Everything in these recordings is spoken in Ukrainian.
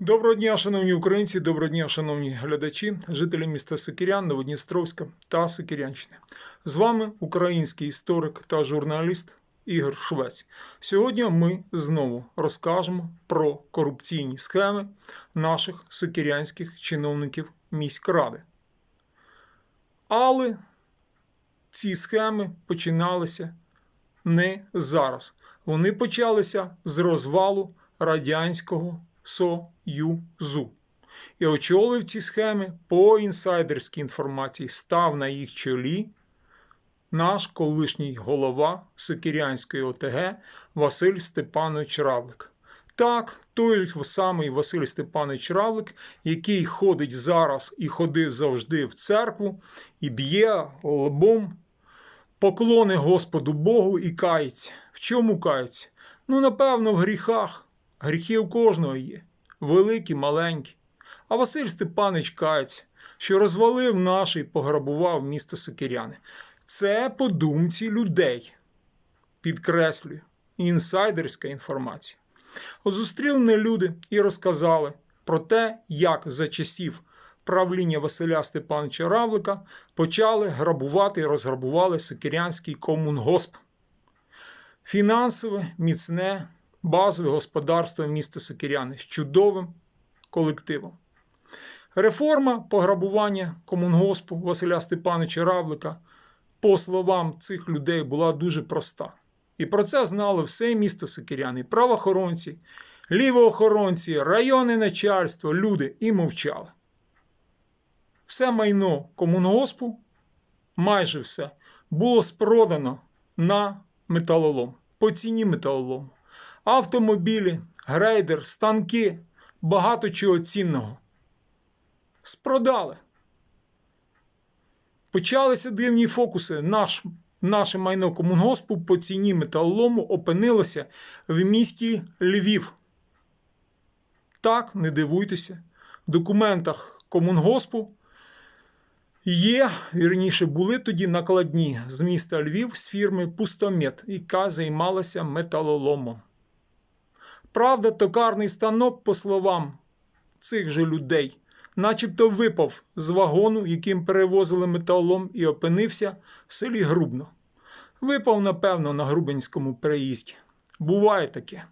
Доброго дня, шановні українці, доброго дня, шановні глядачі, жителі міста Сокирян, Новодністровська та Сокирянщини. З вами український історик та журналіст Ігор Швець. Сьогодні ми знову розкажемо про корупційні схеми наших сокирянських чиновників міськради. Але ці схеми починалися не зараз. Вони почалися з розвалу Радянського Союзу. І очолив ці схеми по інсайдерській інформації, став на їх чолі наш колишній голова Сокирянської ОТГ Василь Степанович Равлик. Так, той самий Василь Степанович Равлик, який ходить зараз і ходив завжди в церкву і б'є лобом поклони Господу Богу і кається. В чому кається? Ну, напевно, в гріхах. Гріхи у кожного є, великі, маленькі. А Василь Степанович кається, що розвалив наш і пограбував місто Сокиряни. Це по думці людей. Підкреслюю, інсайдерська інформація. Зустріли мене люди і розказали про те, як за часів правління Василя Степановича Равлика почали грабувати і розграбували Сокирянський комунгосп. Фінансове, міцне, базове господарство міста Сокиряни з чудовим колективом. Реформа пограбування комунгоспу Василя Степановича Равлика, по словам цих людей, була дуже проста. І про це знало все місто Сокиряни, правоохоронці, лівоохоронці, районне начальство, люди і мовчали. Все майно комунгоспу, майже все, було спродано на металолом, по ціні металолому. Автомобілі, грейдер, станки, багато чого цінного. Спродали. Почалися дивні фокуси. Наш, наше майно комунгоспу по ціні металолому опинилося в місті Львів. Так, не дивуйтеся. В документах комунгоспу є, вірніше, були тоді накладні з міста Львів з фірми Пустомет, яка займалася металоломом. Правда, токарний станок, по словам цих же людей, начебто випав з вагону, яким перевозили металолом, і опинився в селі Грубно. Випав, напевно, на Грубинському переїзді. Буває таке.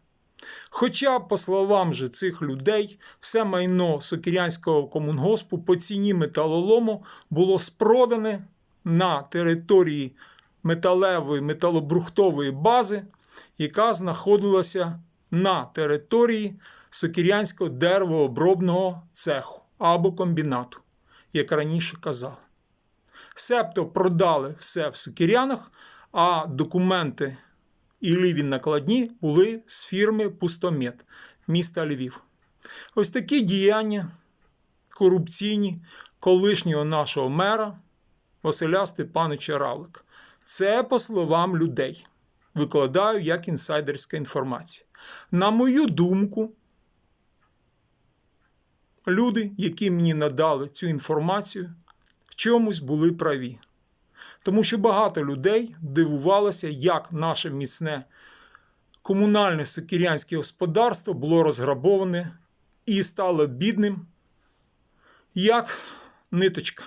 Хоча, по словам же цих людей, все майно Сокирянського комунгоспу по ціні металолому було спродане на території металевої металобрухтової бази, яка знаходилася на території Сокирянського деревообробного цеху або комбінату, як раніше казали. Себто продали все в Сокирянах, а документи і ліві накладні були з фірми Пустомет міста Львів. Ось такі діяння корупційні колишнього нашого мера Василя Степановича Равлика. Це по словам людей. Викладаю як інсайдерська інформація. На мою думку, люди, які мені надали цю інформацію, в чомусь були праві. Тому що багато людей дивувалося, як наше міцне комунальне сокирянське господарство було розграбоване і стало бідним, як ниточка.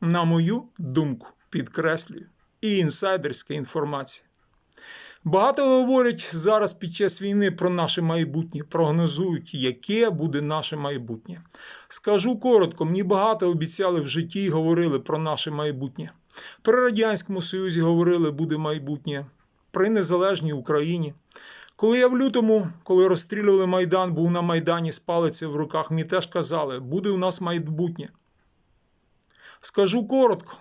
На мою думку, підкреслюю, і інсайдерська інформація. Багато говорять зараз під час війни про наше майбутнє, прогнозують, яке буде наше майбутнє. Скажу коротко, мені багато обіцяли в житті і говорили про наше майбутнє. При Радянському Союзі говорили, буде майбутнє, при незалежній Україні. Коли я в лютому, коли розстрілювали Майдан, був на Майдані з палицею в руках, мені теж казали, буде у нас майбутнє. Скажу коротко,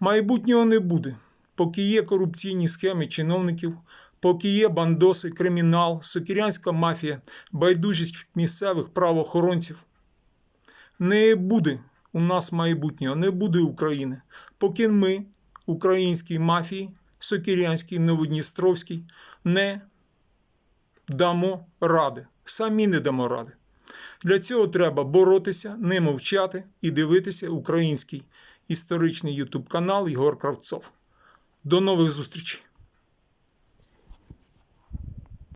майбутнього не буде поки є корупційні схеми чиновників, поки є бандоси, кримінал, сокирянська мафія, байдужість місцевих правоохоронців. Не буде у нас майбутнього, не буде України, поки ми, українській мафії, Сокирянській, Новодністровській, не дамо ради. Самі не дамо ради. Для цього треба боротися, не мовчати і дивитися український історичний ютуб канал Єгор Кравцов. До нових зустрічей!